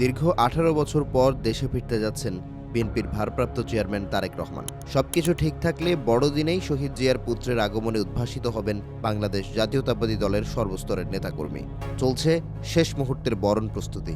দীর্ঘ আঠারো বছর পর দেশে ফিরতে যাচ্ছেন বিএনপির ভারপ্রাপ্ত চেয়ারম্যান তারেক রহমান। সবকিছু ঠিক থাকলে বড়দিনেই শহীদ জিয়ার পুত্রের আগমনে উদ্ভাসিত হবেন বাংলাদেশ জাতীয়তাবাদী দলের সর্বস্তরের নেতাকর্মী। চলছে শেষ মুহূর্তের বরণ প্রস্তুতি।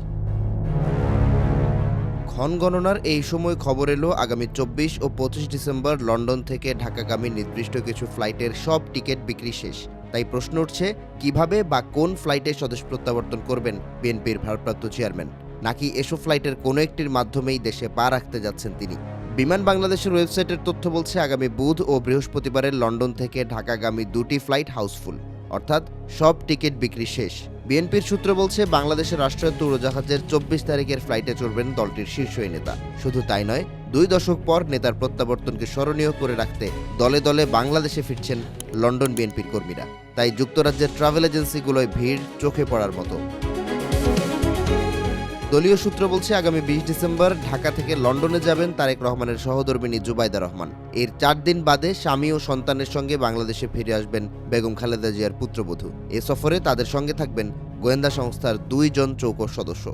ক্ষণগণনার এই সময় খবর এলো, আগামী চব্বিশ ও পঁচিশ ডিসেম্বর লন্ডন থেকে ঢাকাগামী নির্দিষ্ট কিছু ফ্লাইটের সব টিকিট বিক্রি শেষ। তাই প্রশ্ন উঠছে, কীভাবে বা কোন ফ্লাইটে স্বদেশ প্রত্যাবর্তন করবেন বিএনপির ভারপ্রাপ্ত চেয়ারম্যান? নাকি এসব ফ্লাইটের কোনো একটির মাধ্যমেই দেশে পা রাখতে যাচ্ছেন তিনি। বিমান বাংলাদেশের ওয়েবসাইটের তথ্য বলছে, আগামী বুধ ও বৃহস্পতিবারের লন্ডন থেকে ঢাকাগামী দুটি ফ্লাইট হাউসফুল, অর্থাৎ সব টিকিট বিক্রি শেষ। বিএনপির সূত্র বলছে, বাংলাদেশের রাষ্ট্রায়ত্ত উড়োজাহাজের চব্বিশ তারিখের ফ্লাইটে চড়বেন দলটির শীর্ষ নেতা। শুধু তাই নয়, দুই দশক পর নেতার প্রত্যাবর্তনকে স্মরণীয় করে রাখতে দলে দলে বাংলাদেশে ফিরছেন লন্ডন বিএনপির কর্মীরা। তাই যুক্তরাজ্যের ট্রাভেল এজেন্সিগুলোয় ভিড় চোখে পড়ার মতো। দলীয় সূত্র বলছে, আগামী বিশ ডিসেম্বর ঢাকা থেকে লন্ডনে যাবেন তারেক রহমানের সহধর্মিনী জুবাইদা রহমান। এর চার দিন বাদে স্বামী ও সন্তানের সঙ্গে বাংলাদেশে ফিরে আসবেন বেগম খালেদা জিয়ার পুত্রবধূ। এ সফরে তাদের সঙ্গে থাকবেন গোয়েন্দা সংস্থার দুইজন চৌকর সদস্য।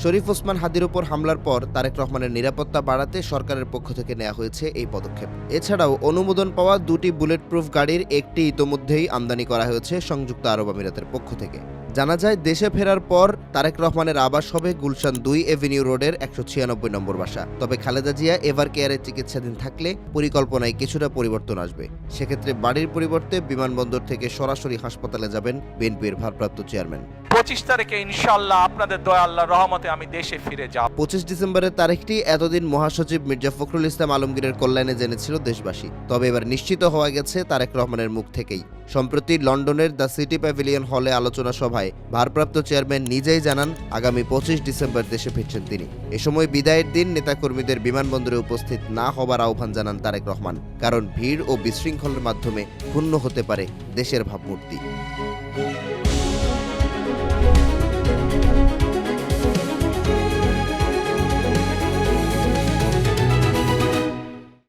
শরীফ ওসমান হাদির ওপর হামলার পর তারেক রহমানের নিরাপত্তা বাড়াতে সরকারের পক্ষ থেকে নেওয়া হয়েছে এই পদক্ষেপ। এছাড়াও অনুমোদন পাওয়া দুটি বুলেট প্রুফ গাড়ির একটি ইতোমধ্যেই আমদানি করা হয়েছে সংযুক্ত আরব আমিরাতের পক্ষ থেকে। জানা যায়, দেশে ফেরার পর তারেক রহমানের আবাস হবে গুলশান দুই এভিনিউ রোডের একশো ছিয়ানব্বই নম্বর বাসা। তবে খালেদা জিয়া এভার কেয়ারে চিকিৎসাধীন থাকলে পরিকল্পনায় কিছুটা পরিবর্তন আসবে। সেক্ষেত্রে বাড়ির পরিবর্তে বিমানবন্দর থেকে সরাসরি হাসপাতালে যাবেন বিএনপির ভারপ্রাপ্ত চেয়ারম্যান। পঁচিশ তারিখে ইনশাল্লাহ আপনাদের দয়া আল্লাহ রহমতে আমি দেশে ফিরে যাব। পঁচিশ ডিসেম্বরের তারিখটি এতদিন মহাসচিব মির্জা ফখরুল ইসলাম আলমগীরের কল্যাণে জেনেছিল দেশবাসী। তবে এবার নিশ্চিত হওয়া গেছে তারেক রহমানের মুখ থেকেই। সম্প্রতি লন্ডনের দ্য সিটি প্যাভিলিয়ন হলে আলোচনা সভায় ভারপ্রাপ্ত চেয়ারম্যান নিজেই জানান, আগামী পঁচিশ ডিসেম্বর দেশে ফিরছেন তিনি। এ সময় বিদায়ের দিন নেতাকর্মীদের বিমানবন্দরে উপস্থিত না হবার আহ্বান জানান তারেক রহমান। কারণ ভিড় ও বিশৃঙ্খলের মাধ্যমে ক্ষুণ্ণ হতে পারে দেশের ভাবমূর্তি।